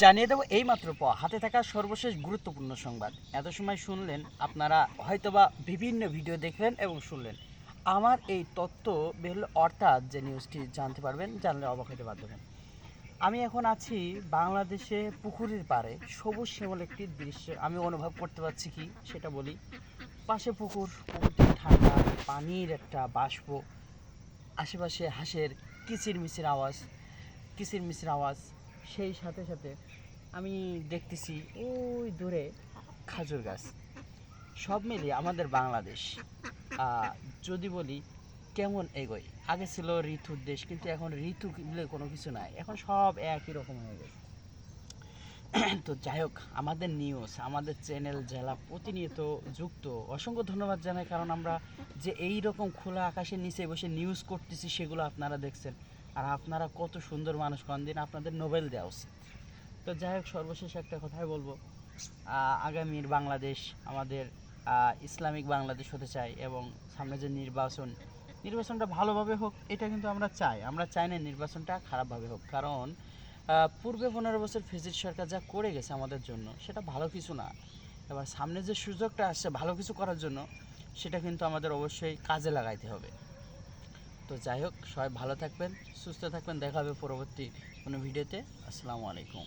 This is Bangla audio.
জানিয়ে দেবো এইমাত্র পাওয়া হাতে থাকা সর্বশেষ গুরুত্বপূর্ণ সংবাদ। এত সময় শুনলেন, আপনারা হয়তোবা বিভিন্ন ভিডিও দেখলেন এবং শুনলেন। আমার এই তত্ত্ব বের অর্থাৎ যে নিউজটি জানতে পারবেন, জানলে অবাক হতে বাধ্য হবেন। আমি এখন আছি বাংলাদেশে পুকুরের পাড়ে, সবুজ শ্যামল একটি দৃশ্য। আমি অনুভব করতে পারছি কি, সেটা বলি। পাশে পুকুর, পুকুরটি ঠান্ডা, পানির একটা বাষ্প, আশেপাশে হাঁসের কিচির মিচির আওয়াজ কিচির মিচির আওয়াজ। সেই সাথে সাথে আমি দেখতেছি ওই দূরে খাজুর গাছ। সব মিলিয়ে আমাদের বাংলাদেশ যদি বলি কেমন এগোয়? আগে ছিল ঋতুর দেশ, কিন্তু এখন ঋতু বলে কোনো কিছু নাই। এখন সব একই রকম হয়ে গেছে। তো যাই হোক, আমাদের নিউজ আমাদের চ্যানেল জেলা প্রতিনিয়ত যুক্ত। অসংখ্য ধন্যবাদ জানাই, কারণ আমরা যে এই রকম খোলা আকাশের নিচে বসে নিউজ করতেছি, সেগুলো আপনারা দেখছেন। আর আপনারা কত সুন্দর মানুষ কোন দিন আপনাদের নোবেল দেওয়া উচিত। তো যাই হোক, সর্বশেষ একটা কথাই বলব। আগামীর বাংলাদেশ আমাদের ইসলামিক বাংলাদেশ হতে চাই এবং সামনে যে নির্বাচন, নির্বাচনটা ভালোভাবে হোক, এটা কিন্তু আমরা চাই। আমরা চাই না নির্বাচনটা খারাপভাবে হোক। কারণ পূর্বে পনেরো বছর ফেজিট সরকার যা করে গেছে আমাদের জন্য, সেটা ভালো কিছু না। এবার সামনে যে সুযোগটা আসছে ভালো কিছু করার জন্য, সেটা কিন্তু আমাদের অবশ্যই কাজে লাগাইতে হবে। তো যাই হোক, সবাই ভালো থাকবেন, সুস্থ থাকবেন, দেখা হবে পরবর্তী কোনো ভিডিওতে। আসসালামু আলাইকুম।